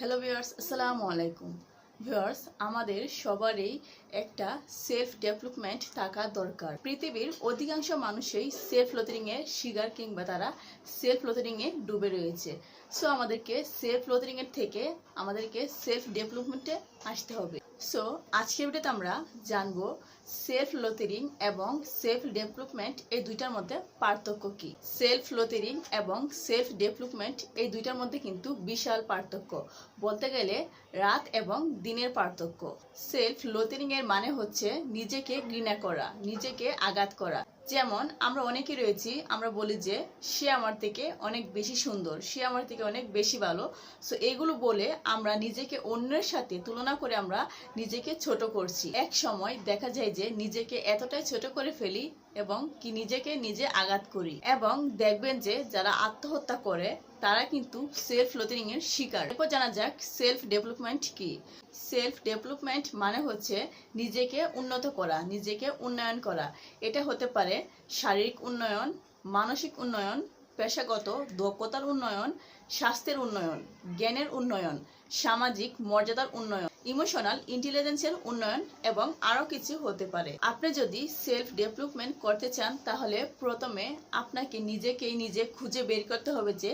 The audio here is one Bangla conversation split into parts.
হ্যালো ভিউয়ার্স আসসালামু আলাইকুম ভিউয়ার্স আমাদের সবারই একটা সেলফ ডেভেলপমেন্ট থাকা দরকার। পৃথিবীর অধিকাংশ মানুষই সেলফ লোথরিং এর শিকার কিংবা তারা সেলফ এ ডুবে রয়েছে। সো আমাদেরকে সেলফ লোথরিং এর থেকে আমাদেরকে সেলফ ডেভেলপমেন্টে আসতে হবে। সো আজকের ভিডিওতে আমরা জানব সেলফ লোথেরিং এবং সেলফ ডেভেলপমেন্ট এই দুইটার মধ্যে পার্থক্য কি? সেলফ লোথেরিং এবং সেলফ ডেভেলপমেন্ট এই দুইটার মধ্যে কিন্তু বিশাল পার্থক্য। বলতে গেলে রাত এবং দিনের পার্থক্য। সেলফ লোথেরিং এর মানে হচ্ছে নিজেকে ঘৃণা করা, নিজেকে আঘাত করা। যেমন আমরা অনেকে রয়েছি, আমরা বলি যে, সে আমার থেকে অনেক বেশি সুন্দর, সে আমার থেকে অনেক বেশি ভালো। সো এগুলো বলে আমরা নিজেকে অন্যের সাথে তুলনা করে আমরা নিজেকে ছোট করছি। এক সময় দেখা যায় যে নিজেকে এতটাই ছোট করে ফেলি এবং কি নিজেকে নিজে আঘাত করি। এবং দেখবেন যে যারা আত্মহত্যা করে, তারা কিন্তু সেলফ লোথিং এর শিকার। এরপর জানা যাক সেলফ ডেভেলপমেন্ট কি। সেলফ ডেভেলপমেন্ট মানে হচ্ছে নিজেকে উন্নত করা, নিজেকে উন্নয়ন করা। এটা হতে পারে শারীরিক উন্নয়ন, মানসিক উন্নয়ন, পেশাগত দক্ষতার উন্নয়ন, স্বাস্থ্যের উন্নয়ন, জ্ঞানের উন্নয়ন, সামাজিক মর্যাদার উন্নয়ন। ইমোশনাল ইন্টেলিজেন্সের উন্নয়ন এবং আরও কিছু হতে পারে। আপনি যদি সেলফ ডেভেলপমেন্ট করতে চান, তাহলে প্রথমে আপনাকে নিজেকেই নিজে খুঁজে বের করতে হবে যে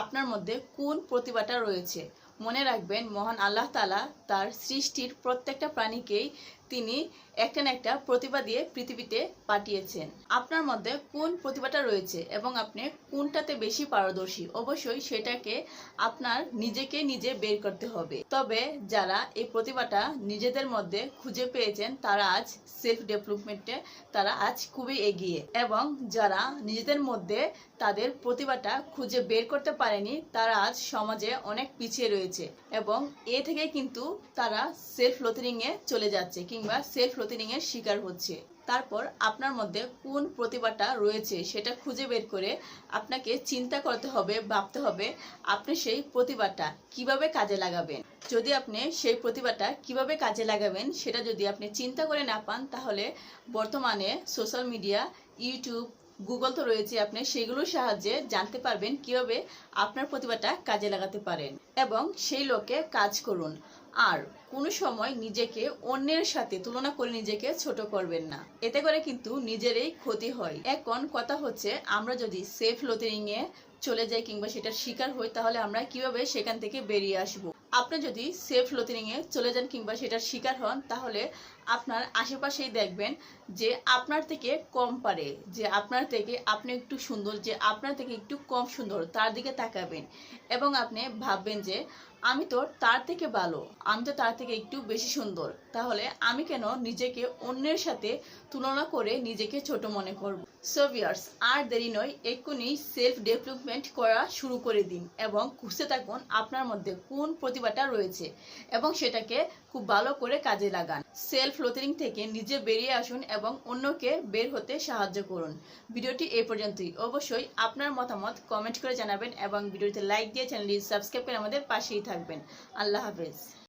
আপনার মধ্যে কোন প্রতিভাটা রয়েছে। মনে রাখবেন, মহান আল্লাহ তালা তার সৃষ্টির প্রত্যেকটা প্রাণীকেই তিনি একটা না একটা প্রতিভা দিয়ে পৃথিবীতে পাঠিয়েছেন। আপনার মধ্যে কোন প্রতিভাটা রয়েছে এবং আপনি কোনটাতে বেশি পারদর্শী? অবশ্যই সেটাকে আপনার নিজেকে নিজে বের করতে হবে। তবে যারা এই প্রতিভাটা নিজেদের মধ্যে খুঁজে পেয়েছেন, তারা আজ সেলফ ডেভেলপমেন্টে তারা আজ খুবই এগিয়ে। এবং যারা নিজেদের মধ্যে তাদের প্রতিভাটা খুঁজে বের করতে পারেনি, তারা আজ সমাজে অনেক পিছিয়ে রয়েছে। এবং এ থেকে কিন্তু তারা সেলফ লোথিং এ চলে যাচ্ছে কিংবা সেলফ লোথিং এর শিকার হচ্ছে। তারপর আপনার মধ্যে কোন প্রতিভাটা রয়েছে সেটা খুঁজে বের করে আপনাকে চিন্তা করতে হবে, ভাবতে হবে, আপনি সেই প্রতিভাটা কীভাবে কাজে লাগাবেন? যদি আপনি সেই প্রতিভাটা কীভাবে কাজে লাগাবেন সেটা যদি আপনি চিন্তা করে না পান, তাহলে বর্তমানে সোশ্যাল মিডিয়া ইউটিউব গুগল তো রয়েছে আপনি সেগুলোর সাহায্যে জানতে পারবেন কীভাবে আপনার প্রতিভাটা কাজে লাগাতে পারেন এবং সেই লোকে কাজ করুন। আর কোনো সময় নিজেকে অন্যের সাথে তুলনা করে নিজেকে ছোট করবেন না। এতে করে কিন্তু নিজেরই ক্ষতি হয়। এখন কথা হচ্ছে, আমরা যদি সেফ লোতেরিংয়ে চলে যাই কিংবা সেটার শিকার হই, তাহলে আমরা কীভাবে সেখান থেকে বেরিয়ে আসব? আপনি যদি সেফ লোথিং এ চলে যান কিংবা সেটার শিকার হন, তাহলে আপনার আশেপাশেই দেখবেন যে আপনার থেকে কম পারে, যে আপনার থেকে আপনি একটু সুন্দর, যে আপনার থেকে একটু কম সুন্দর, তার দিকে তাকাবেন। এবং আপনি ভাববেন যে, আমি তো তার থেকে ভালো, আমি তো তার থেকে একটু বেশি সুন্দর। তাহলে আমি কেন নিজেকে অন্যের সাথে তুলনা করে নিজেকে ছোট মনে করব? সো ভিয়ার্স আর দেরি নয়, এক্ষুনি সেলফ ডেভেলপমেন্ট করা শুরু করে দিন এবং খুঁজতে থাকুন আপনার মধ্যে কোন প্রতিভাটা রয়েছে এবং সেটাকে খুব ভালো করে কাজে লাগান। সেলফ লোথিং থেকে নিজে বেরিয়ে আসুন এবং অন্যকে বের হতে সাহায্য করুন। ভিডিওটি এই পর্যন্তই। অবশ্যই আপনার মতামত কমেন্ট করে জানাবেন এবং ভিডিওতে লাইক দিয়ে চ্যানেলটি সাবস্ক্রাইব করে আমাদের পাশেই থাকবেন। আল্লাহ হাফেজ।